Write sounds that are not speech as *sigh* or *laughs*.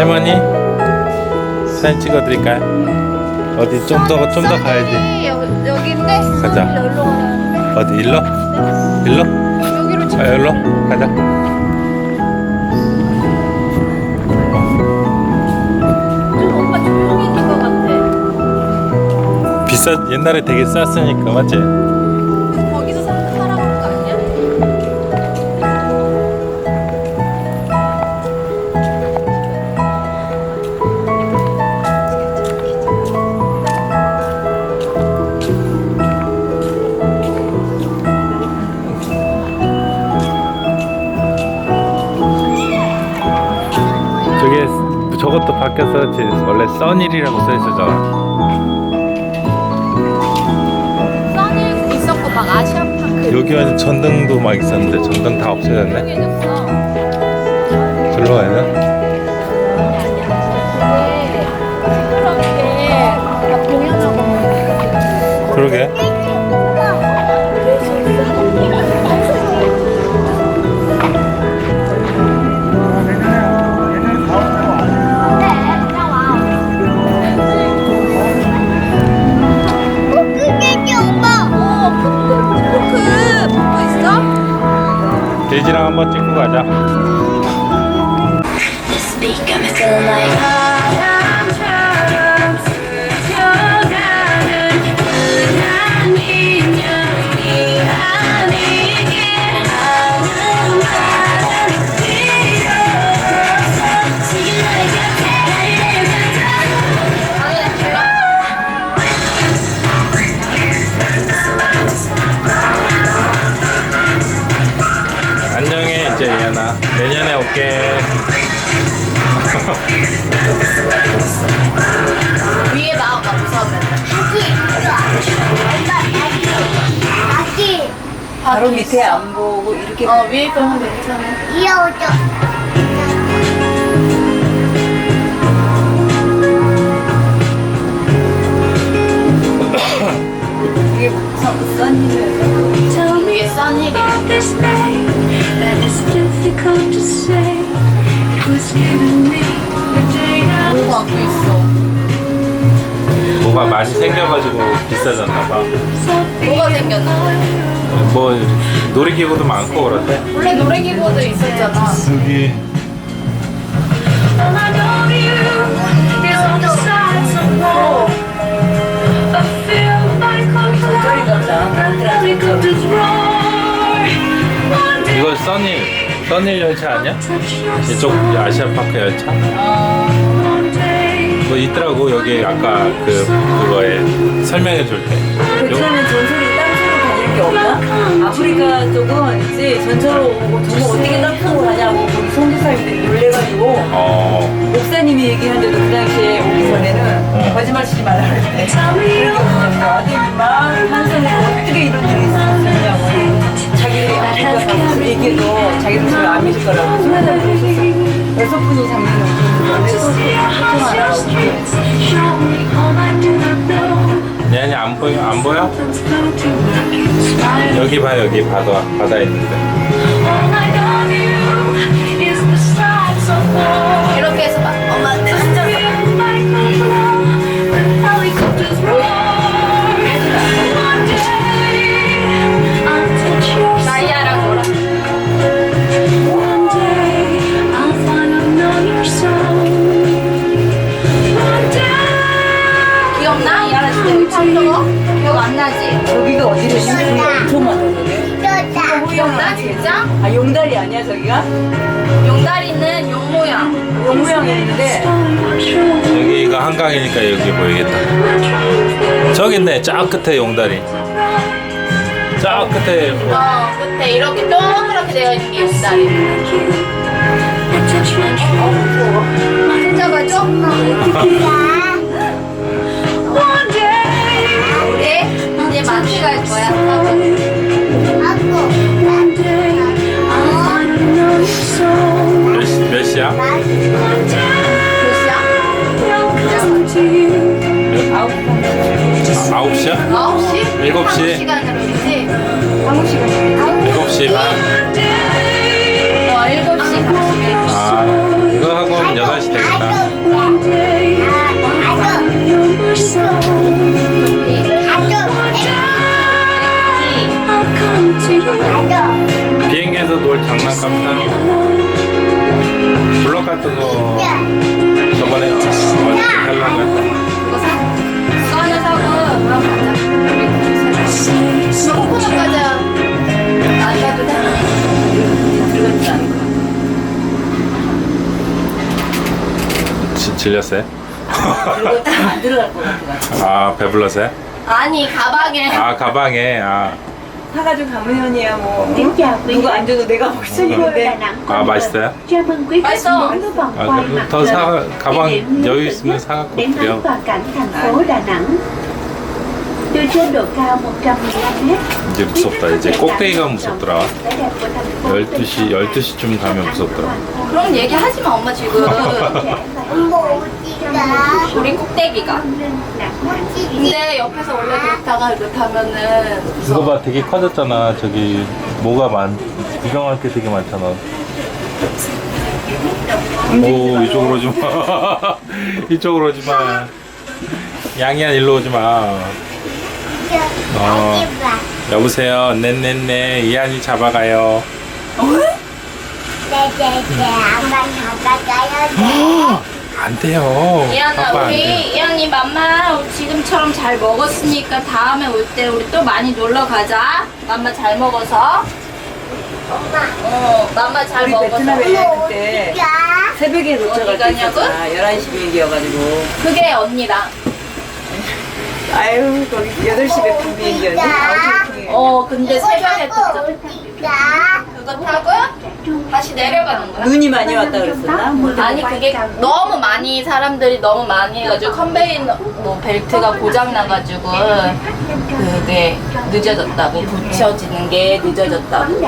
할머니 사진 찍어드릴까요? 어디 좀 더 좀 더 가야지. 여기, 여기인데 가자. 여기로 가는데 어디 일로? 일로? 여기로 찍아 일로? 가자. 오빠 조용해진 것 같아 비싸 옛날에 되게 쌌으니까 맞지? 저게 저것도 바뀌어서 지- 원래 써닐이라고 써 있었잖아. 써니 있었고 막 아시아파크 여기 완전 전등도 막 있었는데 전등 다 없어졌네. 유명해 있어? 돼지랑 한번 찍고 올게. 위에 나와가 무서우면 바로 밑에 안 보고 이렇게 어 위에 보면 괜찮아 이게 선이에요. 위에 써니리 this night that is difficult to say. 많이 생겨가지고 비싸졌나 봐. 뭐가 생겼나? 뭐 놀이기구도 많고 그런데. 원래 놀이기구도 있었잖아 여기 이거 써닐 써닐 열차 아니야? 이쪽 아시아파크 열차? day. 뭐 있더라고 여기 아까 그 그거에 설명해 줄 때. 요- 베트남은 전설이 땅으로 다니는 게 없나? 아프리카 쪽은 이제 전철로 오고 정말 어떻게 땅으로 가냐고 거기 선교사님들이 놀래가지고 어. 목사님이 얘기하는데도 그 당시에 오기 전에는 어. 거짓말 치지 말라 그랬대. 아들이 막 환상으로 어떻게 이런 일이 있었냐고. 자기들이 아프리카 가서 얘기해도 자기들 저를 안 믿을 거라고 순간적으로 그러셨어. 여섯 분이 장면을 Show 안 보여 안 보여? 여기 봐 여기 바다 바다 있는데. 안 나지? 여기가 어디래? 중국이 엄청 많던데. 기억나 진짜? 아 용다리 아니야 저기가? 용다리는 용 모양 용 모양이었는데 여기가 한강이니까 여기 보이겠다. 저기 있네 저 끝에 용다리. 저 끝에 뭐 어 끝에 이렇게 동그랗게 되어 있는 게 용다리 my truth. 시? 시간으로인지 한국 시간 7시 반. 어, 7시 아, 이거 하고 8시 되겠다. 비행기에서 놀 장난감 사는 블럭 같은 거 저번에 달라고 했던 거. 아, 이거 사? 이거 하나 사고, 그럼 가자. 질렸어요? 들어갔지 안 들어갈 것 같아. 아 배불러서요? 아니 가방에 아 가방에 아, 사가지고 가면이야 뭐. Kính chào quý 누가 khách. 안 줘도 내가 먹을 수 Thành phố Đà 있는데. Nẵng 아 맛있어요? Chào mừng quý khách 맛있어. đến với vòng 아, quay 그- mặt 더 trời. 사, Địa 가방 여유 있으면 사갖고 đến 드려 ngắm toàn cảnh thành phố Đà Nẵng. Từ trên độ cao 115 mét, 이제 무섭다. 이제 꼭대기가 무섭더라. vẻ đẹp của thành phố 12시 12시쯤 가면 무섭더라. 그럼 얘기 하지 마 엄마 지금. 우리 꼭대기가. 근데 옆에서 원래 그렇다가 이렇다면은 이거 봐 되게 커졌잖아. 저기 뭐가 많 구경할 게 되게 많잖아. 오 이쪽으로 오지 마. *laughs* 이쪽으로 오지 마. 양이야 일로 오지 마 어, 여보세요. 네네네. 이한이 잡아가요. 안 돼요. 이한아 아빠 안 우리 돼. 이한이 맘마 지금처럼 잘 먹었으니까 다음에 올 때 우리 또 많이 놀러 가자. 맘마 잘 먹어서. 어 맘마 잘 우리 먹어서. 베트남에 그때 새벽에 도착할 어디 때 가냐고? 있었잖아. 11시 비행기여가지고. 그게 언니랑 아유, 거기 8시 몇 비행기였니? 9시 비행기. 어 근데 새벽에 도착 그거 타고 다시 내려가는 거야 눈이 많이 왔다 그랬었나? 뭐 아니 그게 너무 많이 사람들이 너무 많이 해가지고 컨베이너 뭐 벨트가 고장 나가지고 그게 늦어졌다고 붙여지는 게 늦어졌다고